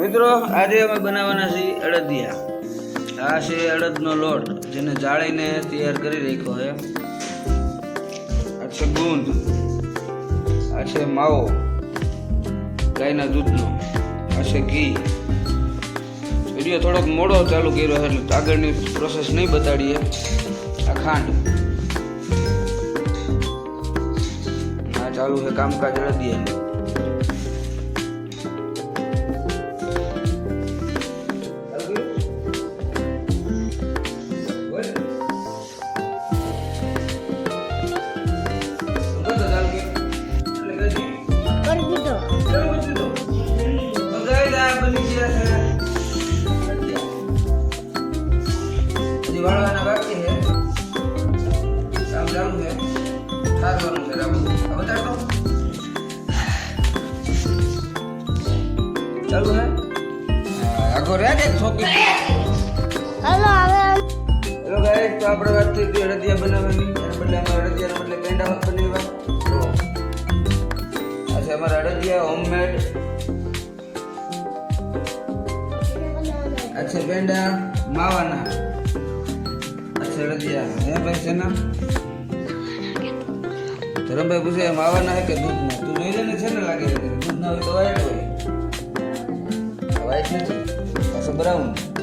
મિત્રો, આજે અમે બનાવવાના છીએ અડદિયા. આ છે અડદનો લોટ, જેને જાળીને તૈયાર કરી રાખ્યો છે. આ છે ગુંદ આ છે માવો, ગાયના દૂધનો, આ છે ઘી. વીડિયો થોડોક મોડો ચાલુ કર્યો છે, એટલે આગળની પ્રોસેસ નહીં બતાડીએ. આ ખાંડ. આ ચાલુ છે કામકાજ અડદિયાનું. ચાલુ હે આગો રે કે છોકરી. હેલો હવે હેલો ગાઈસ તો આપણે વાત થઈ હતી અડદિયા બનાવવાની. અને બદલે અમે અડદિયાના બદલે પેંડા બનાવ્યા તો આ છે અમારા અડદિયા હોમમેડ આ છે પેંડા માવાના. અડદિયા હે ભાઈ છે ના ધરમભાઈ પૂછે માવાના હે કે દૂધના? તું જોઈ લે ને છે ને લાગે દૂધ ના હોય તો વ્હાઈટ હોય. વ્હાઈટ નથી. પાછો બ્રાઉન.